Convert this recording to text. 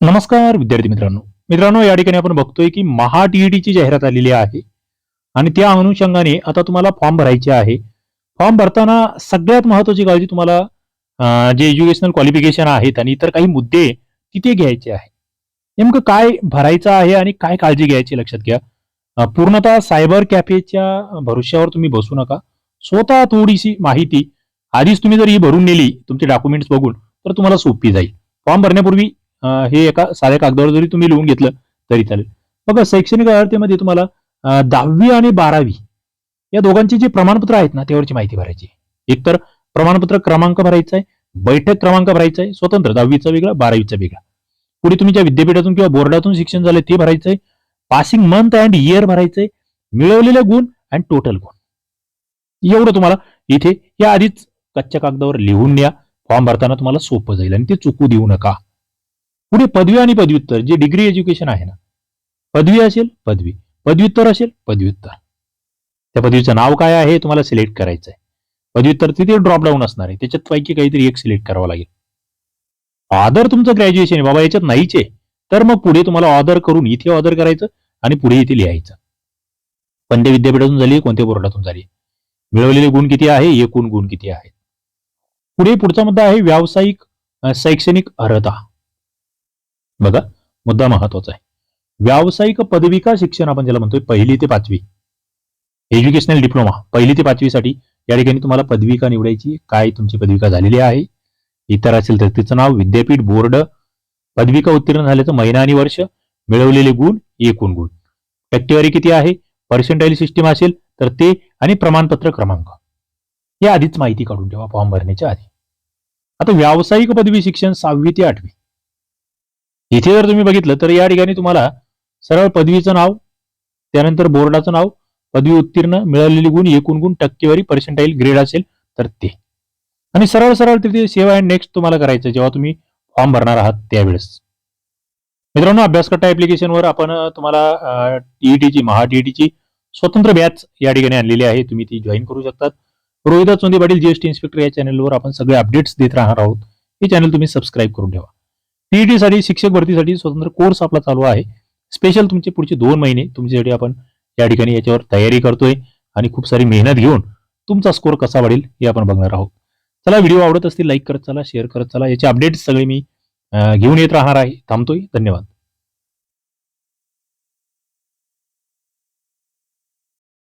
नमस्कार विद्यार्थी मित्रांनो. मित्रांनो या ठिकाणी आपण बघतोय की महा टीईटीची जाहिरात आलेली आहे आणि त्या अनुषंगाने आता तुम्हाला फॉर्म भरायचे आहे. फॉर्म भरताना सगळ्यात महत्वाची काळजी तुम्हाला जे एज्युकेशनल क्वालिफिकेशन आहेत आणि इतर काही मुद्दे तिथे घ्यायचे आहे. नेमकं काय भरायचं आहे आणि काय काळजी घ्यायची लक्षात घ्या. पूर्णतः सायबर कॅफेच्या भरोश्यावर तुम्ही बसू नका. स्वतः थोडीशी माहिती आधीच तुम्ही जर ही भरून नेली तुमचे डॉक्युमेंट्स बघून तर तुम्हाला सोपी जाईल. फॉर्म भरण्यापूर्वी हे एका साध्या कागदावर जरी तुम्ही लिहून घेतलं तरी चालेल. बघा शैक्षणिक अर्थेमध्ये तुम्हाला दहावी आणि बारावी या दोघांची जी प्रमाणपत्र आहेत ना त्यावरची माहिती भरायची एकतर प्रमाणपत्र क्रमांक भरायचा आहे बैठक क्रमांक भरायचा आहे स्वतंत्र दहावीचा वेगळा बारावीचा वेगळा. पुढे तुम्ही ज्या विद्यापीठातून किंवा बोर्डातून शिक्षण झाले ते भरायचंय पासिंग मंथ अँड इयर भरायचंय मिळवलेले गुण अँड टोटल गुण. एवढं तुम्हाला इथे या आधीच कच्च्या कागदावर लिहून द्या फॉर्म भरताना तुम्हाला सोपं जाईल आणि ते चुकू देऊ नका. पुढे पदवी आणि पदव्युत्तर जे डिग्री एज्युकेशन आहे ना. पदवी असेल पदवी. पदव्युत्तर असेल पदव्युत्तर. त्या पदवीचं नाव काय आहे तुम्हाला सिलेक्ट करायचं आहे पदव्युत्तर तिथे ड्रॉपडाऊन असणार आहे. त्याच्यात पैकी काहीतरी एक सिलेक्ट करावं लागेल. ऑदर तुमचं ग्रॅज्युएशन आहे. बाबा याच्यात नाहीच आहे. तर मग पुढे तुम्हाला ऑर्डर करून इथे ऑर्डर करायचं आणि पुढे इथे लिहायचं. कोणत्या विद्यापीठातून झाली कोणत्या बोर्डातून झाली मिळवलेले गुण किती आहे एकूण गुण किती आहेत. पुढे पुढचा मुद्दा आहे व्यावसायिक शैक्षणिक अर्हता. बघा मुद्दा महत्त्वाचा आहे. व्यावसायिक पदविका शिक्षण आपण ज्याला म्हणतोय पहिली ते पाचवी. एज्युकेशनल डिप्लोमा पहिली ते पाचवीसाठी या ठिकाणी तुम्हाला पदविका निवडायची काय तुमची पदविका झालेली आहे? इतर असेल तर तिचं नाव विद्यापीठ बोर्ड. पदविका उत्तीर्ण झाल्याचं महिना आणि वर्ष. मिळवलेले गुण एकूण गुण. टक्केवारी किती आहे? पर्सेंटाईल सिस्टीम असेल तर ते आणि प्रमाणपत्र क्रमांक. या आधीच माहिती काढून ठेवा फॉर्म भरण्याच्या आधी. आता व्यावसायिक पदवी शिक्षण सहावी ते आठवी. इथे जर तुम्ही बघितलं तर या ठिकाणी तुम्हाला सरळ पदवीचं नाव त्यानंतर बोर्डाचं नाव पदवी उत्तीर्ण मिळालेली गुण एकूण गुण टक्केवारी पर्सेंटाईल ग्रेड असेल तर ते. आणि सरळ सरळ तिथे सेवा अँड नेक्स्ट तुम्हाला करायचं जेव्हा तुम्ही फॉर्म भरणार आहात त्यावेळेस. मित्रांनो अभ्यासकट्टा ऍप्लिकेशनवर आपण तुम्हाला टीईटीची महा टीईटीची स्वतंत्र बॅच या ठिकाणी आणलेली आहे तुम्ही ती जॉईन करू शकतात. रोहिदास चोंदी पाटील जीएसटी इन्स्पेक्टर या चॅनलवर आपण सगळे अपडेट्स देत राहणार आहोत. हे चॅनल तुम्ही सबस्क्राईब करून ठेवा. टीईटी साठी शिक्षक भरतीसाठी स्वतंत्र कोर्स आपला चालू आहे. स्पेशल तुमचे पुढचे दोन महिने तुमच्यासाठी आपण या ठिकाणी याच्यावर तयारी करतोय आणि खूप सारी मेहनत घेऊन तुमचा स्कोर कसा वाढेल हे आपण बघणार आहोत. चला व्हिडिओ आवडत असतील लाईक करत चला शेअर करत चला. याचे अपडेट्स सगळे मी घेऊन येत राहणार आहे. थांबतोय. धन्यवाद.